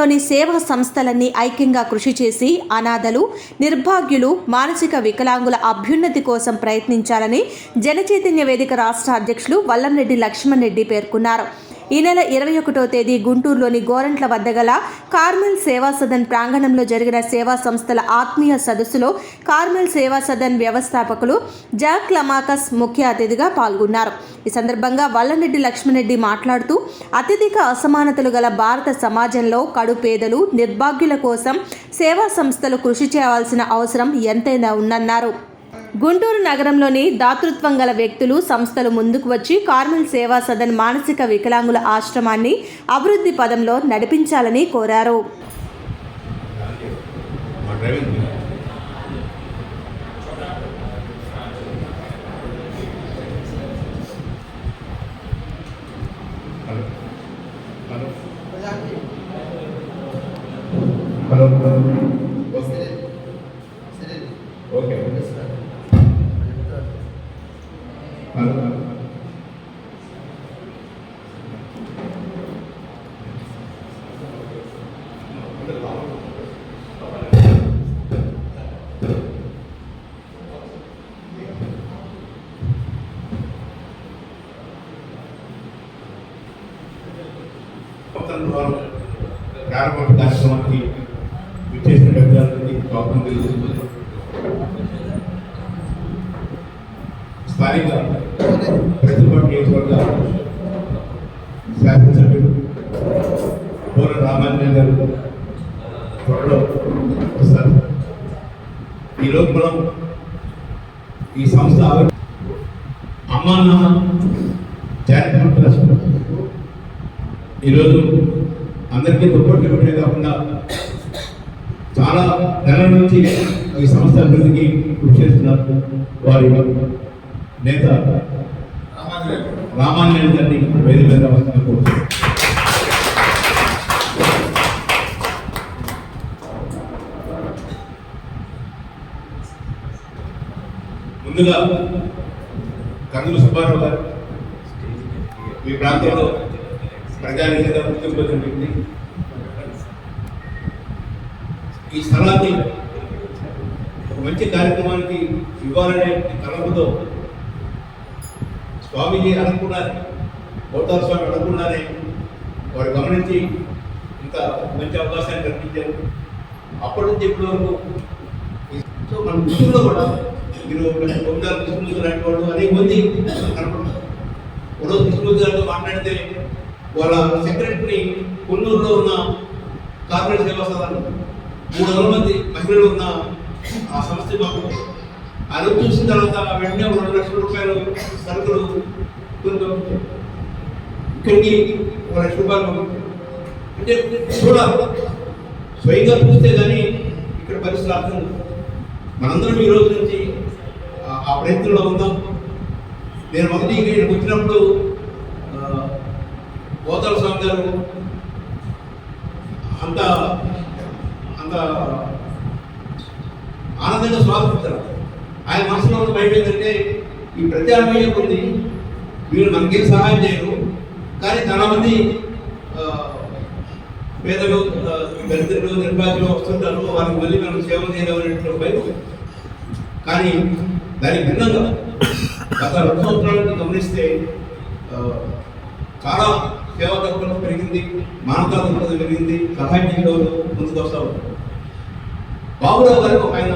నగరంలోని సేవా సంస్థలన్నీ ఐక్యంగా కృషి చేసి అనాథలు నిర్భాగ్యులు మానసిక వికలాంగుల అభ్యున్నతి కోసం ప్రయత్నించాలని జనచైతన్య వేదిక రాష్ట్ర అధ్యక్షులు వల్లంరెడ్డి లక్ష్మణ్ రెడ్డి పేర్కొన్నారు. ఈ నెల ఇరవై ఒకటో తేదీ గుంటూరులోని గోరంట్ల వద్ద గల కార్మెల్ సేవా సదన్ ప్రాంగణంలో జరిగిన సేవా సంస్థల ఆత్మీయ సదస్సులో కార్మెల్ సేవా సదన్ వ్యవస్థాపకులు జాక్ లమాకస్ ముఖ్య అతిథిగా పాల్గొన్నారు. ఈ సందర్భంగా వల్లంరెడ్డి లక్ష్మణరెడ్డి మాట్లాడుతూ అత్యధిక అసమానతలు గల భారత సమాజంలో కడు పేదలు నిర్భాగ్యుల కోసం సేవా సంస్థలు కృషి చేయాల్సిన అవసరం ఎంతైనా ఉందన్నారు. గుంటూరు నగరంలోని దాతృత్వం గల వ్యక్తులు సంస్థలు ముందుకు వచ్చి కార్మిల్ సేవా సదన్ మానసిక వికలాంగుల ఆశ్రమాన్ని అభివృద్ధి పదంలో నడిపించాలని కోరారు. హలో. వారు ప్రారంభ కార్యక్రమానికి విచ్చేసిన పెద్దలందరికీ స్వాగతం తెలియజేస్తుంది స్థానిక ప్రతిభ నియోజకవర్గ శాసనసభ్యులు బోర రామాంజన్ గారు త్వరలో వస్తారు. ఈరోజు మనం ఈ సంస్థ ఆవిర్- నాన్న చారిటబుల్ ట్రస్ట్ ఈరోజు అందరికీ దుప్పట్లు పెట్టే కాకుండా చాలా నెలల నుంచి ఈ సంస్థ అభివృద్ధికి కృషి చేస్తున్నారు వారి నేత రామాంజన్ గారిని వేదిక మీద వస్తున్న ముందుగా కందులు సుబ్బారావు గారు మీ ప్రాంతంలో ప్రజానిధిగా గుర్తింపు జరిగింది ఈ స్థలాన్ని ఒక మంచి కార్యక్రమానికి ఇవ్వాలనే తలంపుతో స్వామీజీ అనుకున్నారు గౌతమ స్వామి అనుకున్నారే వారు గమనించి ఇంత మంచి అవకాశాన్ని కల్పించారు. అప్పటి నుంచి ఇప్పటి వరకు సో మన గుంటూరులో కూడా మీరు గోవిందాలు కృష్ణమూర్తి లాంటి వాళ్ళు అనేక మంది కనపడుతున్నారు ఒకరోజు కృష్ణమూర్తి గారితో మాట్లాడితే వాళ్ళ సెక్రటరీ కొన్నూరులో ఉన్న కార్పొరేట్ దేవస్థానం మూడు వందల మంది మహిళలు ఉన్న ఆ సంస్థ మాకు అది చూసిన తర్వాత వెంటనే రెండు లక్షల రూపాయలు సరుకులు కొని ఇక్కడికి ఒక లక్ష రూపాయలు అంటే చూడాలి. స్వయంగా చూస్తే కానీ ఇక్కడ పరిస్థితులు అర్థం మనందరం ఈ రోజు నుంచి ఆ- ప్రయత్నంలో ఉందాం నేను మొదటి ఇక్కడికి వచ్చినప్పుడు గోతాల స్వామి గారు అంత అంత ఆనందంగా స్వాగతించారు ఆయన మనసులో ఉన్న భయం ఏంటంటే ఈ ప్రత్యామ్నాయం ఉంది వీళ్ళు మనకేం సహాయం చేయరు కానీ చాలా మంది పేదలు దరిద్రులు నిర్భాగ్యులు వస్తుంటారు వారికి మళ్ళీ మనం సేవ చేయలేమనేటువంటి భయం కానీ దానికి భిన్నంగా గత రెండు సంవత్సరాలను గమనిస్తే చాలా సేవా తత్పరత పెరిగింది మానవతా దృక్పథం పెరిగింది సహాయంలో చేయడంలో ముందుకు ఉంటారు బాబురావు గారికి ఒక ఆయన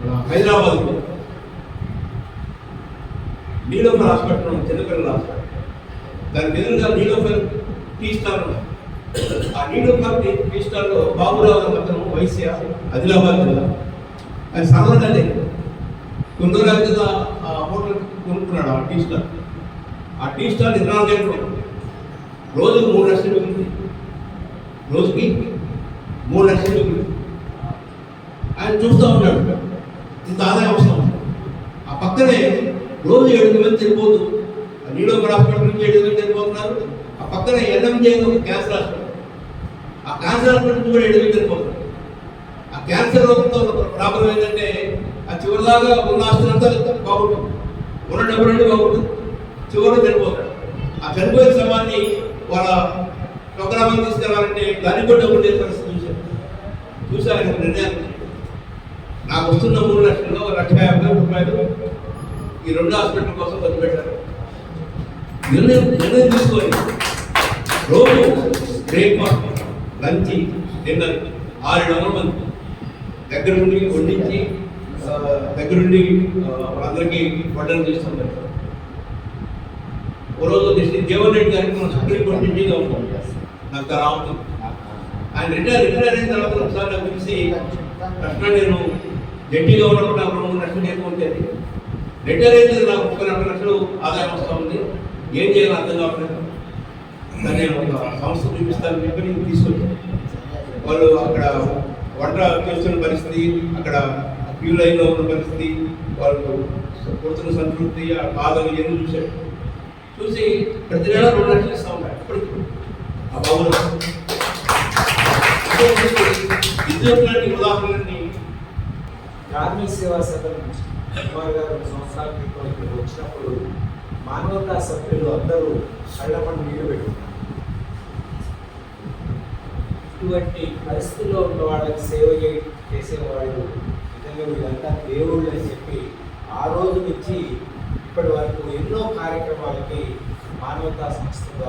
మన హైదరాబాద్లో నీలోఫర్ హాస్పిటల్ చిన్నపిల్లల హాస్పిటల్. దాని ఎదురుగా నీలోఫర్ టీ స్టార్ ఆ నీలోఫర్ టీ టీ స్టార్లో బాబురావు గారు అతను వైశ్య ఆదిలాబాద్ జిల్లా. ఆయన సరళగానే కొందరు ఆ హోటల్ కొనుక్కున్నాడు ఆ టీ స్టార్ ఆ టీ స్టార్ ఇరవై నాలుగు రోజుకు మూడు లక్షలు ఉంది రోజుకి మూడు లక్షలు ఉంది ఆయన చూస్తూ ఉన్నాడు. ఇంత ఆదాయం వస్తాం ఆ పక్కనే రోజు ఏడు మంది చనిపోతూ ఆ హాస్పిటల్ నుంచి ఏడు మంది చనిపోతున్నారు ఆ పక్కనే ఎన్ఎంజే ఒక క్యాన్సర్ హాస్పిటల్. ఆ క్యాన్సర్ హాస్పిటల్ నుంచి కూడా ఏడు మంది చనిపోతున్నారు ఆ క్యాన్సర్ రోగంతో ప్రాబ్లం ఏంటంటే ఆ చివరిలాగా ఉన్న ఆస్తులు అంతా బాగుంటుంది. ఉన్న డబ్బులు అంటే బాగుంటుంది. చివరిలో చనిపోతాడు. ఆ చనిపోయిన శవాన్ని వాళ్ళ స్వగ్రామం తీసుకెళ్ళాలంటే దానికి కూడా డబ్బులు పరిస్థితి చూశాను చూశాను ఇక్కడ నిర్ణయం నాకు వస్తున్న మూడు లక్షల్లో ఒక లక్ష యాభై రూపాయలు ఈ రెండు హాస్పిటల్ కోసం వదిలిపెట్టారు పెట్టారు. నిర్ణయం నిర్ణయం తీసుకొని రోజు బ్రేక్ఫాస్ట్ లంచ్ డిన్నర్ ఆరు వందల మంది. దగ్గరుండి వండించి దగ్గరుండి ఆ, వాళ్ళందరికీ వడ్డన చేస్తున్నారు ఓ రోజు శ్రీ జీవన్ రెడ్డి గారికి మనం సుప్రీంకోర్టు జడ్జిగా ఉంటాం నాకు రావద్దు ఆయన రిటైర్ రిటైర్ అయిన తర్వాత ఒకసారి నాకు తెలిసి కృష్ణ నేను జడ్జిగా ఉన్నప్పుడు నాకు రెండు లక్షలు ఎక్కువ రిటైర్ అయితే నాకు ముప్పై రెండు లక్షలు ఆదాయం వస్తూ ఉంది. ఏం చేయాలో అర్థం కావట్లేదు. దాన్ని నేను ఒక సంస్థ చూపిస్తాను చెప్పి నేను తీసుకొచ్చాను. వాళ్ళు అక్కడ వంట చేస్తున్న పరిస్థితి అక్కడ క్యూ లైన్లో ఉన్న పరిస్థితి వాళ్ళు కొడుతున్న సంతృప్తి ఆ బాధలు ఇవన్నీ చూశారు. చూసి ప్రతి నెల రెండు లక్షలు ఇస్తూ ఉంటారు. ఇప్పటికి ఆ బాబులు విద్యుత్ లాంటి ఉదాహరణని కార్మిక సేవా సదన్ కుమార్ గారు రెండు సంవత్సరాల క్రితం ఇక్కడ వచ్చినప్పుడు మానవతా సభ్యులు అందరూ కళ్ళపండు నీరు పెట్టుకున్నారు. ఇటువంటి పరిస్థితుల్లో ఉన్న వాళ్ళకి సేవ చేయ చేసేవాళ్ళు నిజంగా వీళ్ళంతా దేవుళ్ళు అని చెప్పి ఆ రోజు నుంచి ఇప్పటి వరకు ఎన్నో కార్యక్రమాలకి మానవతా సంస్థ ద్వారా